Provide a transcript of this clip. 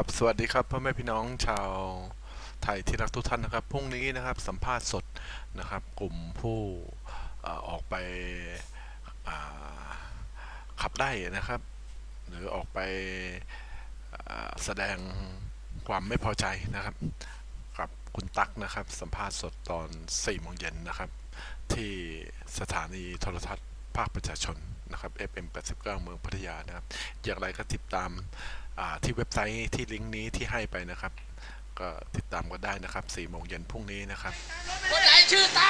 ครับ สวัสดีครับพ่อแม่พี่น้องชาวไทยที่รักทุกท่านนะครับ พรุ่งนี้นะครับสัมภาษณ์สดนะครับ กลุ่มผู้ออกไปขับไล่นะครับ หรือออกไปแสดงความไม่พอใจนะครับ กับคุณตั๊กนะครับ สัมภาษณ์สดตอน4โมงเย็นนะครับ ที่สถานีโทรทัศน์ภาคประชาชน นะครับ FM 89 เมืองพัทยานะครับ อย่างไรก็ติดตามาที่เว็บไซต์ที่ลิงก์นี้ที่ให้ไปนะครับ ก็ติดตามก็ได้นะครับ4โมงเย็นพรุ่งนี้นะครับคนไหนชื่อตา